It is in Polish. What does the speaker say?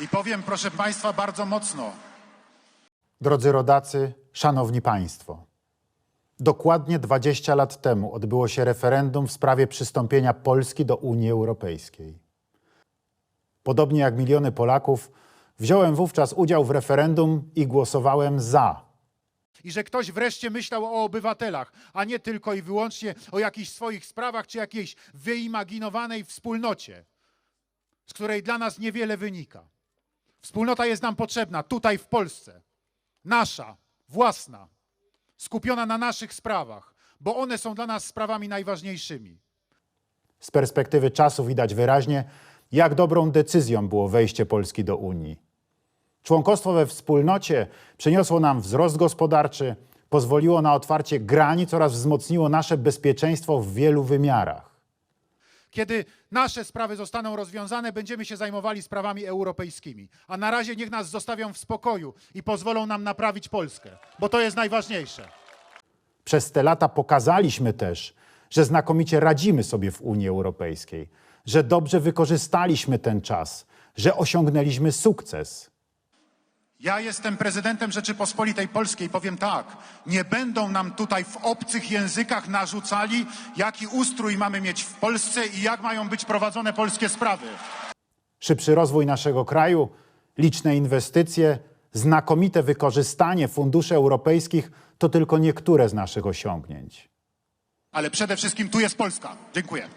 I powiem, proszę Państwa, bardzo mocno. Drodzy rodacy, szanowni państwo. Dokładnie 20 lat temu odbyło się referendum w sprawie przystąpienia Polski do Unii Europejskiej. Podobnie jak miliony Polaków, wziąłem wówczas udział w referendum i głosowałem za. I że ktoś wreszcie myślał o obywatelach, a nie tylko i wyłącznie o jakichś swoich sprawach czy jakiejś wyimaginowanej wspólnocie, z której dla nas niewiele wynika. Wspólnota jest nam potrzebna tutaj w Polsce. Nasza, własna, skupiona na naszych sprawach, bo one są dla nas sprawami najważniejszymi. Z perspektywy czasu widać wyraźnie, jak dobrą decyzją było wejście Polski do Unii. Członkostwo we wspólnocie przyniosło nam wzrost gospodarczy, pozwoliło na otwarcie granic oraz wzmocniło nasze bezpieczeństwo w wielu wymiarach. Kiedy nasze sprawy zostaną rozwiązane, będziemy się zajmowali sprawami europejskimi. A na razie niech nas zostawią w spokoju i pozwolą nam naprawić Polskę, bo to jest najważniejsze. Przez te lata pokazaliśmy też, że znakomicie radzimy sobie w Unii Europejskiej, że dobrze wykorzystaliśmy ten czas, że osiągnęliśmy sukces. Ja jestem prezydentem Rzeczypospolitej Polskiej. Powiem tak, nie będą nam tutaj w obcych językach narzucali, jaki ustrój mamy mieć w Polsce i jak mają być prowadzone polskie sprawy. Szybszy rozwój naszego kraju, liczne inwestycje, znakomite wykorzystanie funduszy europejskich to tylko niektóre z naszych osiągnięć. Ale przede wszystkim tu jest Polska. Dziękuję.